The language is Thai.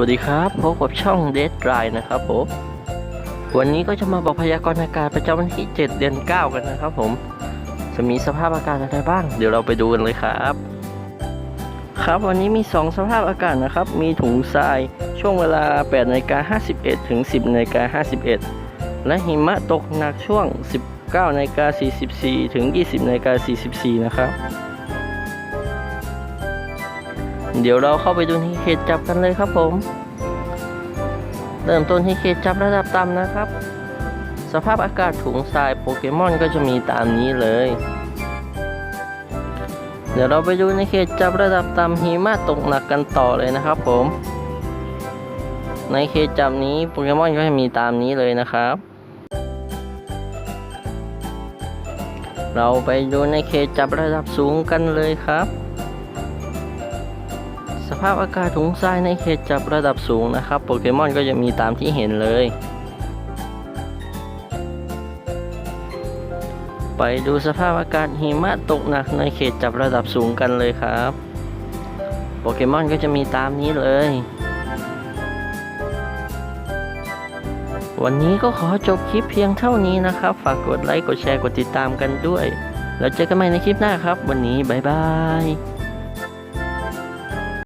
วัสดีครับพบกับช่องเด d ด i นะครับผมวันนี้ก็จะมาบอกพยากรณ์อากาศประจำวันที่ 7 เดือน 9 กันนะครับผม จะมีสภาพอากาศอะไรบ้าง เดี๋ยวเราไปดูกันเลยครับ ครับวันนี้มี 2 สภาพอากาศนะครับ มีถุงทรายช่วงเวลา8นาฬิกา51 ถึง 10นาฬิกา51 และหิมะตกหนักช่วง 19นาฬิกา44 ถึง 20นาฬิกา44 นะครับ เดี๋ยวเราเข้าไปดูที่เขตจับกันเลยครับผม เริ่มต้นที่เขตจับระดับต่ำนะครับ สภาพอากาศถุงทรายโปเกมอนก็จะมีตามนี้เลย เดี๋ยวเราไปดูในเขตจับระดับต่ำหิมะตกหนักกันต่อเลยนะครับผม ในเขตจับนี้โปเกมอนก็จะมีตามนี้เลยนะครับเราไปดูในเขตจับระดับสูงกันเลยครับ สภาพอากาศถุงทรายในเขตจับระดับสูงนะครับ โปเกมอนก็จะมีตามที่เห็นเลย ไปดูสภาพอากาศหิมะตกหนักในเขตจับระดับสูงกันเลยครับ โปเกมอนก็จะมีตามนี้เลย วันนี้ก็ขอจบคลิปเพียงเท่านี้นะครับ ฝากกดไลค์ กดแชร์ กดติดตามกันด้วย แล้วเจอกันใหม่ในคลิปหน้าครับ วันนี้บ๊ายบาย